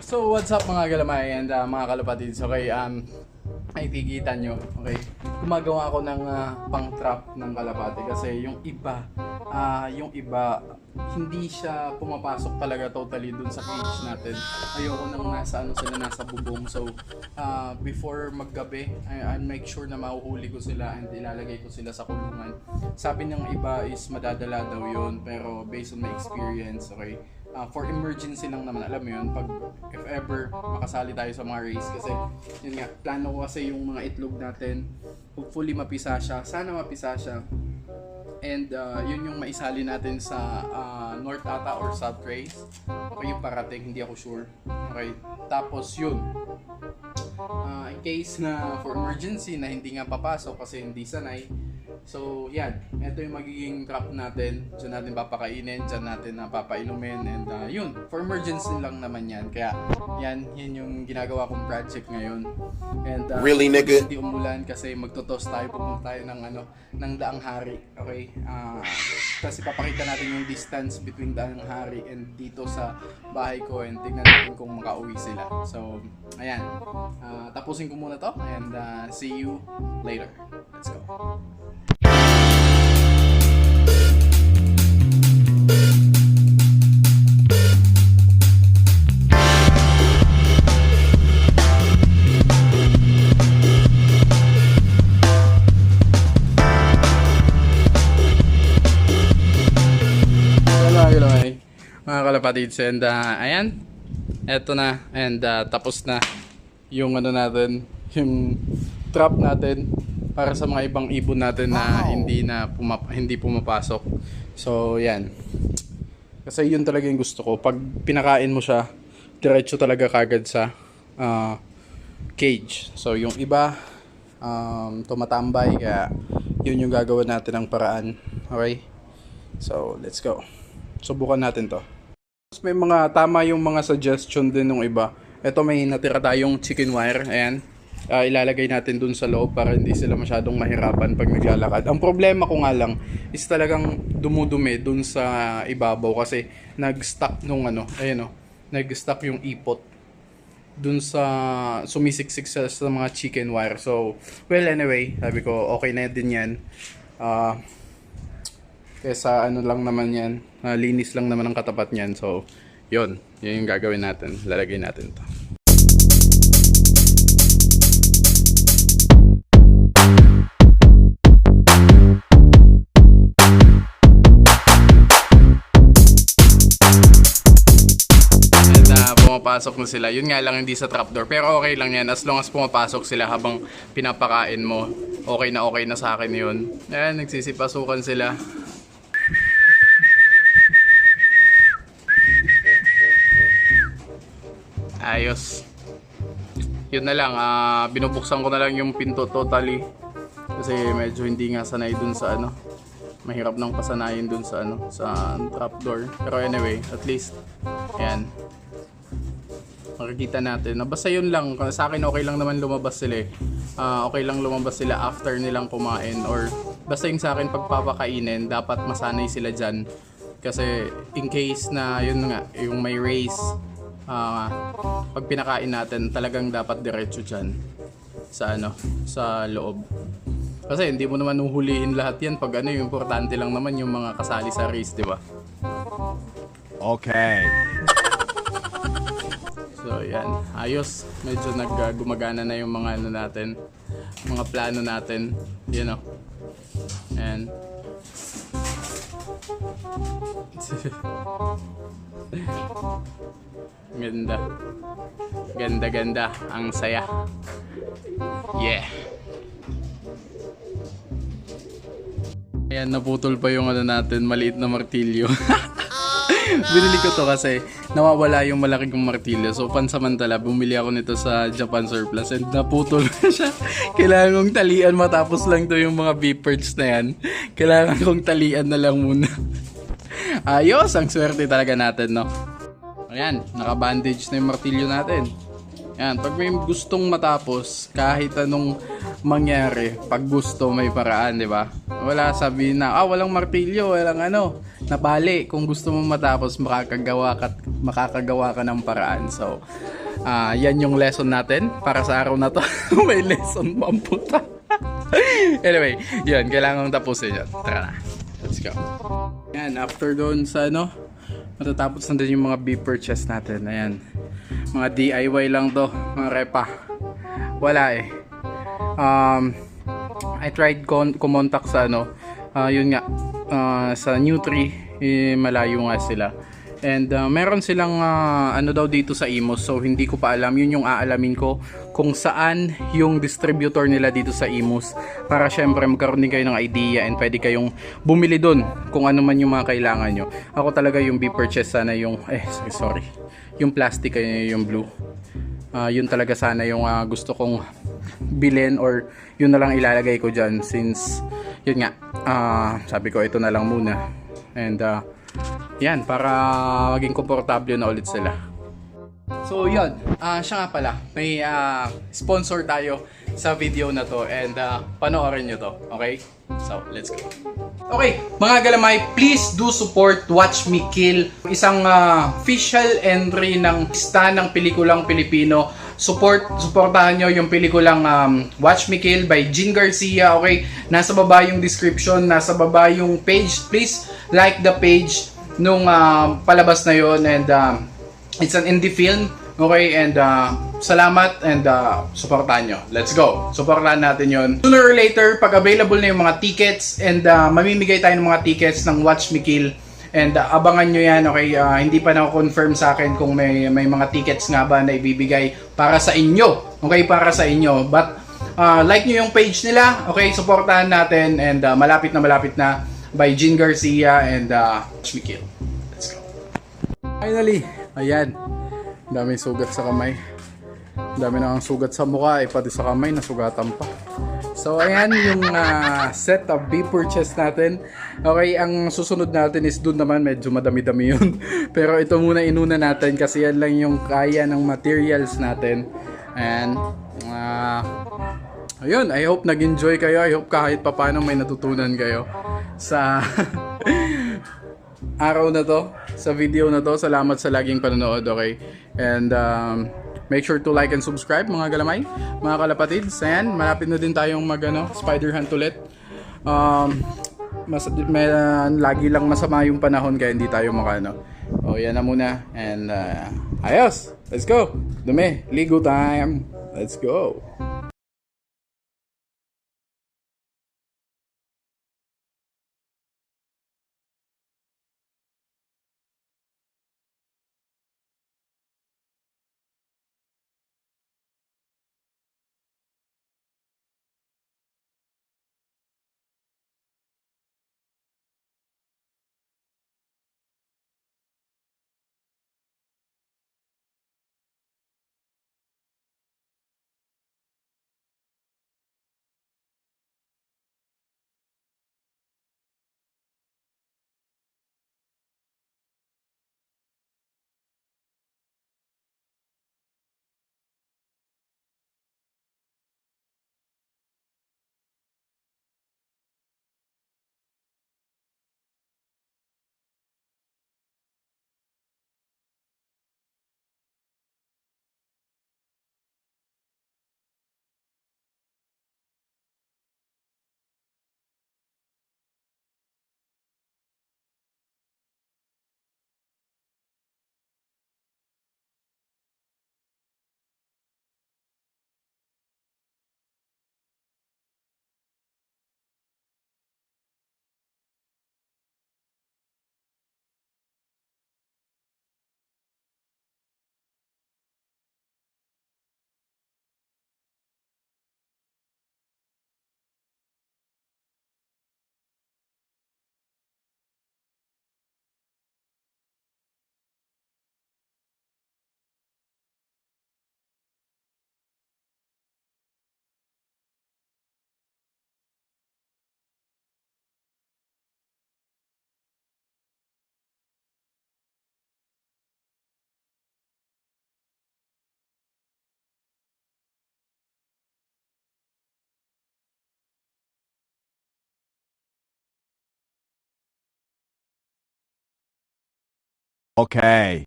So, what's up mga galamay and uh, mga kalapatids? Okay, um, ay tigitan nyo, okay? Gumagawa ako ng uh, pang-trap ng kalapati kasi yung iba, ah, yung iba, hindi siya pumapasok talaga totally dun sa cage natin. Ayoko nang nasa ano sila, nasa bubong. So, ah, before maggabi, I, I make sure na mahuhuli ko sila and ilalagay ko sila sa kulungan. Sabi ng iba is madadala daw yun, pero based on my experience, okay? Ah, for emergency lang naman, alam mo yun, pag if ever makasali tayo sa mga race kasi yun nga, plano ko kasi yung mga itlog natin, hopefully mapisa siya, sana mapisa siya. And uh, yun yung maisali natin sa ah, North Ata or South Race. Okay, yung parating, hindi ako sure. Okay, tapos yun. Ah, in case na for emergency na hindi nga papasok kasi hindi sanay, So, yan. Ito yung magiging trap natin. Diyan natin papakainin, diyan natin na papailumin. And uh, yun, for emergency lang naman yan. Kaya, yan, yan yung ginagawa kong project ngayon. And uh, Really, nigga? Hindi umulan kasi magtotos tayo, pupunta tayo ng ano, ng Daang Hari. Okay? Ah, kasi papakita natin yung distance between Daang Hari and dito sa bahay ko and tingnan natin kung makauwi sila. So, ayan. Ah, tapusin ko muna to and uh, see you later. Let's go. Kalapatids, and uh, ayan, eto na, and uh, tapos na yung ano natin, yung trap natin para sa mga ibang ibon natin na hindi na pumap hindi pumapasok. So, yan. Kasi yun talaga yung gusto ko. Pag pinakain mo siya, diretso talaga kagad sa ah, cage. So, yung iba, um, tumatambay, kaya yun yung gagawin natin ng paraan. Okay? So, let's go. Subukan natin to. May mga tama yung mga suggestion din ng iba. Ito may natira tayong chicken wire. Ayan. Ah, ilalagay natin dun sa loob para hindi sila masyadong mahirapan pag naglalakad. Ang problema ko nga lang is talagang dumudumi dun sa ibabaw kasi nag-stuck nung ano, ayun oh, nag-stuck yung ipot dun sa sumisiksik sa, sa mga chicken wire. So, well anyway, sabi ko okay na din yan. Ah, kesa ano lang naman yan, ah, linis lang naman ang katapat niyan. So, yon yun yung gagawin natin. Lalagay natin to. Uh, pumapasok na sila. Yun nga lang hindi sa trapdoor. Pero okay lang yan. As long as pumapasok sila habang pinapakain mo. Okay na okay na sa akin yun. Ayan, nagsisipasukan sila. Ayos. Yun na lang, ah binubuksan ko na lang yung pinto totally. Kasi medyo hindi nga sanay dun sa ano. Mahirap nang pasanayin dun sa ano, sa trapdoor. Pero anyway, at least, yan. Makikita natin. Na basta yun lang, sa akin okay lang naman lumabas sila eh. Ah, okay lang lumabas sila after nilang kumain or basta yung sa akin pagpapakainin, dapat masanay sila dyan. Kasi in case na yun nga, yung may race, ah, pag pinakain natin, talagang dapat diretso dyan sa ano, sa loob. Kasi hindi mo naman uhulihin lahat yan pag ano, yung importante lang naman yung mga kasali sa race, di ba? Okay. So, yan. Ayos. Medyo naggumagana na yung mga ano natin. Mga plano natin. Yun o. And... ganda. Ganda, ganda. Ang saya. Yeah. Ayan, naputol pa yung ano natin, maliit na martilyo. Binili ko to kasi nawawala yung malaking kong martilyo. So pansamantala, bumili ako nito sa Japan Surplus and naputol na siya. Kailangan kong talian matapos lang to yung mga beeperts na yan. Kailangan kong talian na lang muna. Ayos, ang swerte talaga natin, no? Ayan, naka-bandage na yung martilyo natin. Yan, pag may gustong matapos, kahit anong mangyari, pag gusto may paraan, di ba? Wala sabihin na, ah, walang martilyo, walang ano. napali. Kung gusto mong matapos, makakagawa ka, makakagawa ka ng paraan. So, ah yan yung lesson natin para sa araw na to. May lesson pa ang puta. anyway, yun, kailangan tapusin yun. Tara na. Let's go. Yan, after doon sa ano, matatapos na din yung mga beef purchase natin. Ayan. Mga DIY lang to, mga repa. Wala eh. Um, I tried kumontak sa ano, ah, yun nga, ah, sa Nutri, eh, malayo nga sila. And ah, meron silang ah, ano daw dito sa Imos, so hindi ko pa alam. Yun yung aalamin ko kung saan yung distributor nila dito sa Imos para syempre magkaroon din kayo ng idea and pwede kayong bumili doon kung ano man yung mga kailangan nyo. Ako talaga yung be-purchase sana yung, eh sorry, sorry, yung plastic ay yung blue. Ah, yun talaga sana yung ah, gusto kong bilhin or yun na lang ilalagay ko dyan since yun nga ah, sabi ko ito na lang muna and ah, yan para maging komportable na ulit sila. So yun. Ah, siya nga pala. May ah, sponsor tayo sa video na to and ah, panoorin nyo to. Okay? So let's go. Okay, mga galamay, please do support Watch Me Kill, isang ah, official entry ng lista ng pelikulang Pilipino. Support, supportahan nyo yung pelikulang um, Watch Me Kill by Jean Garcia, okay? Nasa baba yung description, nasa baba yung page. Please like the page nung ah, palabas na yon and um, it's an indie film, okay? And uh, salamat and uh, supportahan nyo. Let's go. Supportahan natin yon. Sooner or later, pag available na yung mga tickets and uh, mamimigay tayo ng mga tickets ng Watch Me Kill. And uh, abangan nyo yan, okay? Uh, hindi pa na-confirm sa akin kung may, may mga tickets nga ba na ibibigay para sa inyo. Okay? Para sa inyo. But uh, like nyo yung page nila, okay? Supportahan natin and uh, malapit na malapit na by Jean Garcia and uh, Watch Me Kill. Let's go. Finally, ayan. Daming sugat sa kamay. Dami na ang sugat sa mukha, eh, pati sa kamay, nasugatan pa. So, ayan yung ah, set of beef purchase natin. Okay, ang susunod natin is dun naman, medyo madami-dami yun. Pero ito muna inuna natin kasi yan lang yung kaya ng materials natin. And, ah, ayun, I hope nag-enjoy kayo. I hope kahit papano may natutunan kayo sa araw na to, sa video na to. Salamat sa laging panonood, okay? And um, make sure to like and subscribe mga galamay, mga kalapatids. And malapit na din tayong mag ano, spider hunt ulit. Um, mas, may, uh, lagi lang masama yung panahon kaya hindi tayo makano. O yan na muna. And uh, ayos! Let's go! Dumi, ligo time! Let's go! Okay.